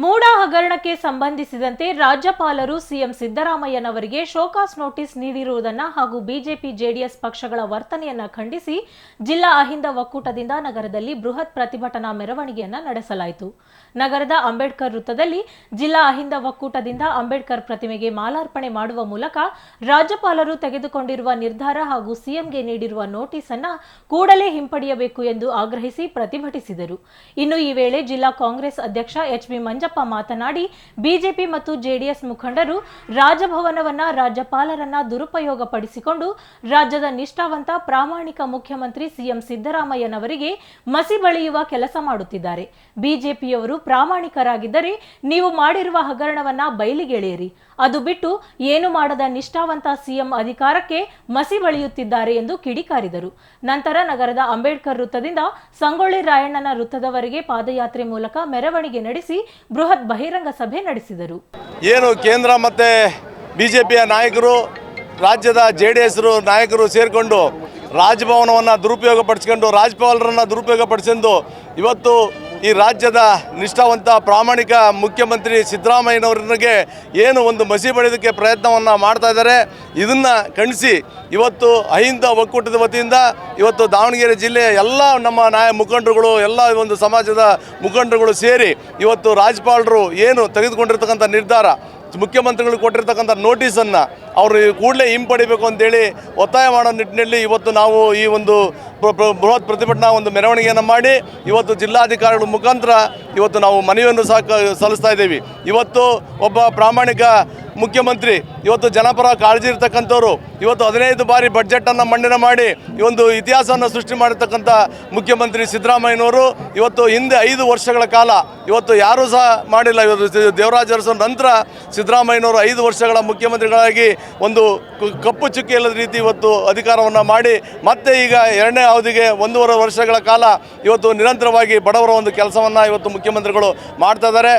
ಮೂಡ ಹಗರಣಕ್ಕೆ ಸಂಬಂಧಿಸಿದಂತೆ ರಾಜ್ಯಪಾಲರು ಸಿಎಂ ಸಿದ್ದರಾಮಯ್ಯನವರಿಗೆ ಶೋಕಾಸ್ ನೋಟಿಸ್ ನೀಡಿರುವುದನ್ನು ಹಾಗೂ ಬಿಜೆಪಿ ಜೆಡಿಎಸ್ ಪಕ್ಷಗಳ ವರ್ತನೆಯನ್ನ ಖಂಡಿಸಿ ಜಿಲ್ಲಾ ಅಹಿಂದ ಒಕ್ಕೂಟದಿಂದ ನಗರದಲ್ಲಿ ಬೃಹತ್ ಪ್ರತಿಭಟನಾ ಮೆರವಣಿಗೆಯನ್ನ ನಡೆಸಲಾಯಿತು. ನಗರದ ಅಂಬೇಡ್ಕರ್ ವೃತ್ತದಲ್ಲಿ ಜಿಲ್ಲಾ ಅಹಿಂದ ಒಕ್ಕೂಟದಿಂದ ಅಂಬೇಡ್ಕರ್ ಪ್ರತಿಮೆಗೆ ಮಾಲಾರ್ಪಣೆ ಮಾಡುವ ಮೂಲಕ ರಾಜ್ಯಪಾಲರು ತೆಗೆದುಕೊಂಡಿರುವ ನಿರ್ಧಾರ ಹಾಗೂ ಸಿಎಂಗೆ ನೀಡಿರುವ ನೋಟಿಸ್ ಅನ್ನ ಕೂಡಲೇ ಹಿಂಪಡೆಯಬೇಕು ಎಂದು ಆಗ್ರಹಿಸಿ ಪ್ರತಿಭಟಿಸಿದರು. ಇನ್ನು ಈ ವೇಳೆ ಜಿಲ್ಲಾ ಕಾಂಗ್ರೆಸ್ ಅಧ್ಯಕ್ಷ ಎಚ್ ಬಿ ಮಂಜಪ್ಪ ಮಾತನಾಡಿ ಬಿಜೆಪಿ ಮತ್ತು ಜೆಡಿಎಸ್ ಮುಖಂಡರು ರಾಜಭವನವನ್ನ ರಾಜ್ಯಪಾಲರನ್ನ ದುರುಪಯೋಗ ಪಡಿಸಿಕೊಂಡು ರಾಜ್ಯದ ನಿಷ್ಠಾವಂತ ಪ್ರಾಮಾಣಿಕ ಮುಖ್ಯಮಂತ್ರಿ ಸಿಎಂ ಸಿದ್ದರಾಮಯ್ಯನವರಿಗೆ ಮಸಿ ಬಳಿಯುವ ಕೆಲಸ ಮಾಡುತ್ತಿದ್ದಾರೆ. ಬಿಜೆಪಿಯವರು ಪ್ರಾಮಾಣಿಕರಾಗಿದ್ದರೆ ನೀವು ಮಾಡಿರುವ ಹಗರಣವನ್ನ ಬಯಲಿಗೆಳೆಯಿರಿ. ಅದು ಬಿಟ್ಟು ಏನು ಮಾಡದ ನಿಷ್ಠಾವಂತ ಸಿಎಂ ಅಧಿಕಾರಕ್ಕೆ ಮಸಿ ಬಳಿಯುತ್ತಿದ್ದಾರೆ ಎಂದು ಕಿಡಿಕಾರಿದರು. ನಂತರ ನಗರದ ಅಂಬೇಡ್ಕರ್ ವೃತ್ತದಿಂದ ಸಂಗೊಳ್ಳಿ ರಾಯಣ್ಣನ ವೃತ್ತದವರೆಗೆ ಪಾದಯಾತ್ರೆ ಮೂಲಕ ಮೆರವಣಿಗೆ ನಡೆಸಿ ಬೃಹತ್ ಬಹಿರಂಗ ಸಭೆ ನಡೆಸಿದರು. ಏನು ಕೇಂದ್ರ ಮತ್ತು ಬಿಜೆಪಿಯ ನಾಯಕರು, ರಾಜ್ಯದ ಜೆ ಡಿ ಎಸ್ರು ನಾಯಕರು ಸೇರಿಕೊಂಡು ರಾಜಭವನವನ್ನು ದುರುಪಯೋಗ ಪಡಿಸ್ಕೊಂಡು ರಾಜ್ಯಪಾಲರನ್ನು ದುರುಪಯೋಗ ಪಡಿಸಿಕೊಂಡು ಇವತ್ತು ಈ ರಾಜ್ಯದ ನಿಷ್ಠಾವಂತ ಪ್ರಾಮಾಣಿಕ ಮುಖ್ಯಮಂತ್ರಿ ಸಿದ್ದರಾಮಯ್ಯನವರಿಗೆ ಏನು ಒಂದು ಮಸಿ ಬಳಿಯೋದಕ್ಕೆ ಪ್ರಯತ್ನವನ್ನು ಮಾಡ್ತಾ ಇದ್ದಾರೆ, ಇದನ್ನು ಖಂಡಿಸಿ ಇವತ್ತು ಅಹಿಂದ ಒಕ್ಕೂಟದ ವತಿಯಿಂದ ಇವತ್ತು ದಾವಣಗೆರೆ ಜಿಲ್ಲೆಯ ಎಲ್ಲ ನಮ್ಮ ನಾಯ ಮುಖಂಡರುಗಳು, ಎಲ್ಲ ಒಂದು ಸಮಾಜದ ಮುಖಂಡರುಗಳು ಸೇರಿ ಇವತ್ತು ರಾಜ್ಯಪಾಲರು ಏನು ತೆಗೆದುಕೊಂಡಿರ್ತಕ್ಕಂಥ ನಿರ್ಧಾರ ಮುಖ್ಯಮಂತ್ರಿಗಳು ಕೊಟ್ಟಿರ್ತಕ್ಕಂಥ ನೋಟಿಸನ್ನು ಅವರು ಕೂಡಲೇ ಹಿಂಪಡಿಬೇಕು ಅಂತೇಳಿ ಒತ್ತಾಯ ಮಾಡೋ ನಿಟ್ಟಿನಲ್ಲಿ ಇವತ್ತು ನಾವು ಈ ಒಂದು ಬೃಹತ್ ಪ್ರತಿಭಟನಾ ಒಂದು ಮೆರವಣಿಗೆಯನ್ನು ಮಾಡಿ ಇವತ್ತು ಜಿಲ್ಲಾಧಿಕಾರಿಗಳ ಮುಖಾಂತರ ಇವತ್ತು ನಾವು ಮನವಿಯನ್ನು ಸಹ ಸಲ್ಲಿಸ್ತಾ ಇದ್ದೀವಿ. ಇವತ್ತು ಒಬ್ಬ ಪ್ರಾಮಾಣಿಕ ಮುಖ್ಯಮಂತ್ರಿ, ಇವತ್ತು ಜನಪರ ಕಾಳಜಿ ಇರ್ತಕ್ಕಂಥವ್ರು, ಇವತ್ತು ಹದಿನೈದು ಬಾರಿ ಬಡ್ಜೆಟನ್ನು ಮಂಡನೆ ಮಾಡಿ ಈ ಒಂದು ಇತಿಹಾಸವನ್ನು ಸೃಷ್ಟಿ ಮಾಡಿರ್ತಕ್ಕಂಥ ಮುಖ್ಯಮಂತ್ರಿ ಸಿದ್ದರಾಮಯ್ಯನವರು, ಇವತ್ತು ಹಿಂದೆ ಐದು ವರ್ಷಗಳ ಕಾಲ, ಇವತ್ತು ಯಾರೂ ಸಹ ಮಾಡಿಲ್ಲ. ಇವತ್ತು ದೇವರಾಜ ನಂತರ ಸಿದ್ದರಾಮಯ್ಯನವರು ಐದು ವರ್ಷಗಳ ಮುಖ್ಯಮಂತ್ರಿಗಳಾಗಿ ಒಂದು ಕಪ್ಪು ಚುಕ್ಕಿ ಇಲ್ಲದ ರೀತಿ ಇವತ್ತು ಅಧಿಕಾರವನ್ನು ಮಾಡಿ, ಮತ್ತೆ ಈಗ ಎರಡನೇ ಅವಧಿಗೆ ಒಂದೂವರೆ ವರ್ಷಗಳ ಕಾಲ ಇವತ್ತು ನಿರಂತರವಾಗಿ ಬಡವರ ಒಂದು ಕೆಲಸವನ್ನು ಇವತ್ತು ಮುಖ್ಯಮಂತ್ರಿಗಳು ಮಾಡ್ತಾ ಇದ್ದಾರೆ.